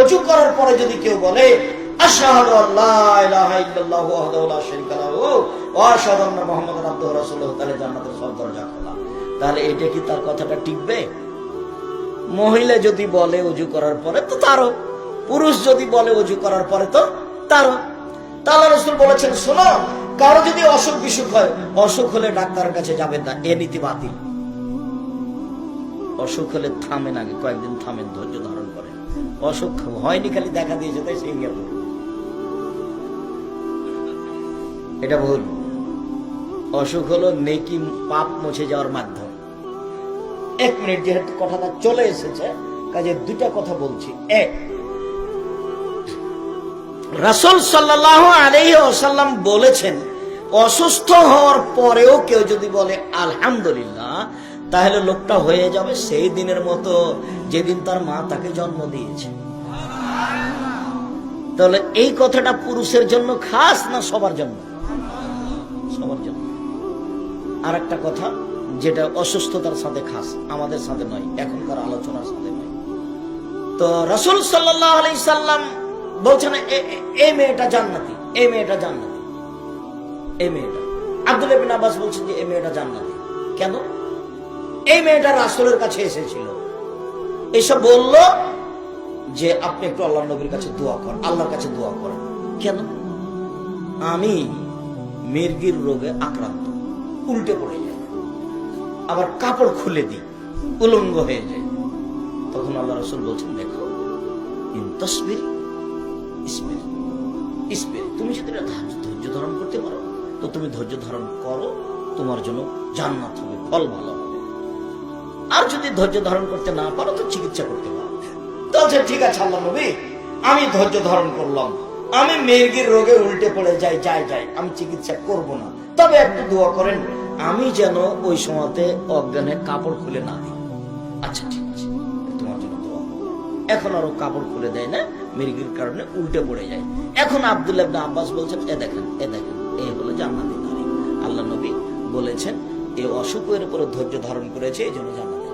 অজু করার পরে যদি কেউ বলে তাহলে এটা কি তার কথাটা টিকবে? মহিলা যদি বলে অজু করার পরে তো তারও, পুরুষ যদি বলে অজু করার পরে তো তারও। তাহলে রসুল বলেছেন, শোনো, কারও যদি অসুখ বিসুখ হয়, অসুখ হলে ডাক্তারের কাছে যাবেন না, এ নীতি বাতিল। অসুখ হলে থামেন আগে, কয়েকদিন থামেন, ধৈর্য ধারণ করেন। অসুখ হয়নি খালি দেখা দিয়েছে, তাই সেই গেল। এটা ভুল। অসুখ হলো নেকি পাপ মুছে যাওয়ার মাধ্যম। এক মিনিট, যেহেতু কথাটা চলে এসেছে, কাজে দুইটা কথা বলছি। এক, রাসুল সাল্লাল্লাহু আলাইহি ওয়াসাল্লাম বলেছেন, অসুস্থ হওয়ার পরেও কেউ যদি বলে, আলহামদুলিল্লাহ তাহলে লোকটা হয়ে যাবে সেই দিনের মতো যেদিন তার মা তাকে জন্ম দিয়েছে। তাহলে এই কথাটা পুরুষের জন্য খাস না সবার জন্য? সবার জন্য। আর একটা কথা, যেটা অসুস্থতার সাথে খাস, আমাদের সাথে নয়, এখনকার আলোচনার সাথে নয়। তো রসুল সাল্লাহ আলি সাল্লাম বলছেন এই মেয়েটা জান্নাতি এই মেয়েটা জান্নাতি এই মেয়েটা। আব্দুল আব্বাস বলছেন যে এই মেয়েটা জান্নাতি। কেন? এই মেয়েটা রাসুলের কাছে এসেছিল। এসব বলল যে, আপনি একটু আল্লাহ নবীর কাছে দোয়া করেন, আল্লাহর কাছে দোয়া করেন। কেন? আমি মির্গির রোগে আক্রান্ত, উল্টে পড়ে যাই। আবার কাপড় খুলে দিই, উলঙ্গ হয়ে যায় তখন আল্লাহ রসুল বলছেন, দেখো তসবির ইসমির তুমি যদি ধৈর্য ধারণ করতে পারো, তো তুমি ধৈর্য ধারণ করো, তোমার জন্য জান্নাত হবে, ফল ভালো হবে। আর যদি ধৈর্য ধারণ করতে না পারো, তো চিকিৎসা করতে পারো। তো ঠিক আছে আল্লাহ নবী, আমি ধৈর্য ধারণ করলাম। আমি মেয়েগির রোগে উল্টে পড়ে যাই যাই যাই, আমি চিকিৎসা করব না। তবে একটু দোয়া করেন, আমি যেন ওই সময়তে অজ্ঞানে কাপড় খুলে না দিই। আচ্ছা ঠিক আছে, তোমার জন্য দোয়া। এখন আরও কাপড় খুলে দেয় না মির্গির কারণে উল্টে পড়ে যায়। এখন আব্দুল্লাহ আব্বাস বলছেন, এ দেখেন এ দেখেন এই হলো জান্নাতি নারী আল্লাহ নবী বলেছেন অসুখের উপরে ধৈর্য ধারণ করেছে এই জন্য জান্নাতি